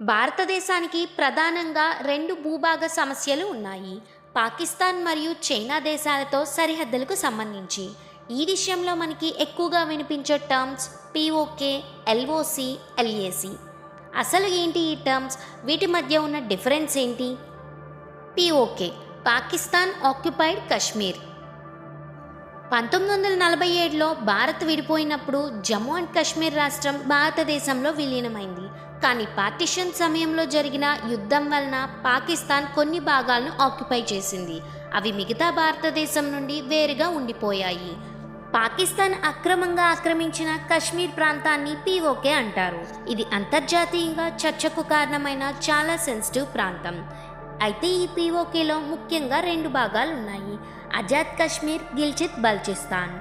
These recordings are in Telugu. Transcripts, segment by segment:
భారతదేశానికి ప్రధానంగా రెండు భూభాగ సమస్యలు ఉన్నాయి. పాకిస్తాన్ మరియు చైనా దేశాలతో సరిహద్దులకు సంబంధించి. ఈ విషయంలో మనకి ఎక్కువగా వినిపించే టర్మ్స్ పిఓకే ఎల్ఓసి ఎల్ఏసి అసలు ఏంటి ఈ టర్మ్స్? వీటి మధ్య ఉన్న డిఫరెన్స్ ఏంటి? PoK Pakistan occupied Kashmir. పంతొమ్మిది వందల నలభై ఏడులో భారత్ విడిపోయినప్పుడు జమ్మూ అండ్ కాశ్మీర్ రాష్ట్రం భారతదేశంలో విలీనమైంది. కానీ పార్టిషన్ సమయంలో జరిగిన యుద్ధం వలన పాకిస్తాన్ కొన్ని భాగాలను ఆక్యుపై చేసింది. అవి మిగతా భారతదేశం నుండి వేరుగా ఉండిపోయాయి. పాకిస్తాన్ అక్రమంగా ఆక్రమించిన కశ్మీర్ ప్రాంతాన్ని పీఓకే అంటారు. ఇది అంతర్జాతీయంగా చర్చకు కారణమైన చాలా సెన్సిటివ్ ప్రాంతం. అయితే ఈ పీఓకేలో ముఖ్యంగా రెండు భాగాలు ఉన్నాయి Azad Kashmir Gilgit Baltistan.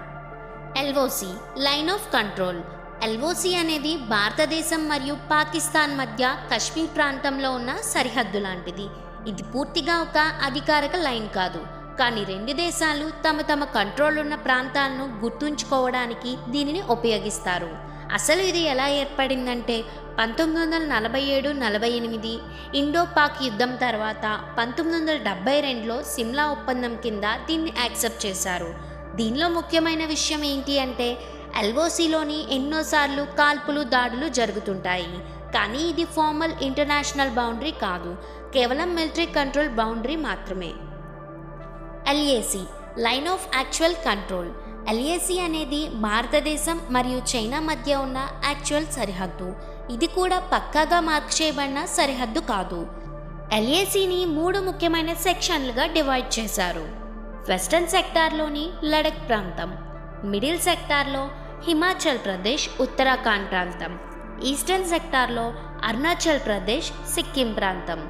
LOC line of control. LOC అనేది భారతదేశం మరియు పాకిస్తాన్ మధ్య కశ్మీర్ ప్రాంతంలో ఉన్న సరిహద్దు లాంటిది. ఇది పూర్తిగా ఒక అధికారిక లైన్ కాదు. కానీ రెండు దేశాలు తమ తమ కంట్రోల్ ఉన్న ప్రాంతాలను గుర్తుంచుకోవడానికి దీనిని ఉపయోగిస్తారు. అసలు ఇది ఎలా ఏర్పడిందంటే పంతొమ్మిది వందల నలభై ఏడు నలభై ఎనిమిది ఇండో పాక్ యుద్ధం తర్వాత పంతొమ్మిది వందల డెబ్బై రెండులో సిమ్లా ఒప్పందం కింద దీన్ని యాక్సెప్ట్ చేశారు. దీనిలో ముఖ్యమైన విషయం ఏంటి అంటే ఎల్ఓసిలోని ఎన్నోసార్లు కాల్పులు దాడులు జరుగుతుంటాయి. కానీ ఇది ఫార్మల్ ఇంటర్నేషనల్ బౌండరీ కాదు కేవలం మిలిటరీ కంట్రోల్ బౌండరీ మాత్రమే. LAC line of actual control. LAC అనేది భారతదేశం మరియు చైనా మధ్య ఉన్న యాక్చువల్ సరిహద్దు. ఇది కూడా పక్కాగా మార్క్ చేయబడిన సరిహద్దు కాదు. ఎల్ఏసిని మూడు ముఖ్యమైన సెక్షన్లుగా డివైడ్ చేశారు. వెస్టర్న్ సెక్టార్లోని లడక్ ప్రాంతం మిడిల్ సెక్టార్లో హిమాచల్ ప్రదేశ్ ఉత్తరాఖండ్ ప్రాంతం ఈస్టర్న్ సెక్టార్లో అరుణాచల్ ప్రదేశ్ సిక్కిం ప్రాంతం.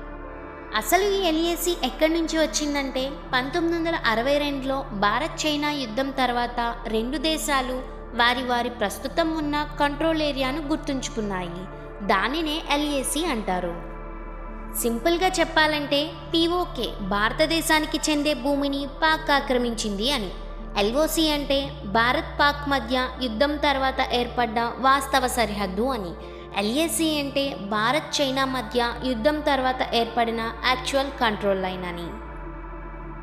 అసలు ఈ ఎల్ఏసి ఎక్కడి నుంచి వచ్చిందంటే పంతొమ్మిది వందల అరవై రెండులో భారత్ చైనా యుద్ధం తర్వాత రెండు దేశాలు వారి వారి ప్రస్తుతం ఉన్న కంట్రోల్ ఏరియాను గుర్తుంచుకున్నాయి. దానినే ఎల్ఏసి అంటారు. సింపుల్గా చెప్పాలంటే పిఓకే భారతదేశానికి చెందే భూమిని పాక్ ఆక్రమించింది అని. ఎల్ఓసి అంటే భారత్ పాక్ మధ్య యుద్ధం తర్వాత ఏర్పడ్డ వాస్తవ సరిహద్దు అని. ఎల్ఏసి అంటే భారత్ చైనా మధ్య యుద్ధం తర్వాత ఏర్పడిన యాక్చువల్ కంట్రోల్ లైన్ అని.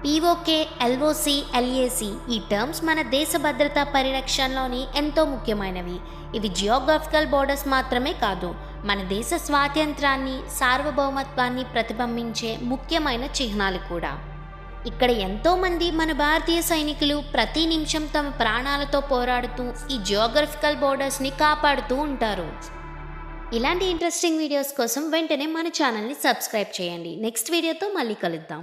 పీఓకే ఎల్ఓసి ఎల్ఏసి ఈ టర్మ్స్ మన దేశ భద్రతా పరిరక్షణలోని ఎంతో ముఖ్యమైనవి. ఇవి జియోగ్రఫికల్ బోర్డర్స్ మాత్రమే కాదు మన దేశ స్వాతంత్రాన్ని సార్వభౌమత్వాన్ని ప్రతిబింబించే ముఖ్యమైన చిహ్నాలు కూడా. ఇక్కడ ఎంతోమంది మన భారతీయ సైనికులు ప్రతి నిమిషం తమ ప్రాణాలతో పోరాడుతూ ఈ జియోగ్రఫికల్ బోర్డర్స్ని కాపాడుతూ ఉంటారు. ఇలాంటి ఇంట్రెస్టింగ్ వీడియోస్ కోసం వెంటనే మన ఛానల్ని సబ్స్క్రైబ్ చేయండి. నెక్స్ట్ వీడియోతో మళ్ళీ కలుద్దాం.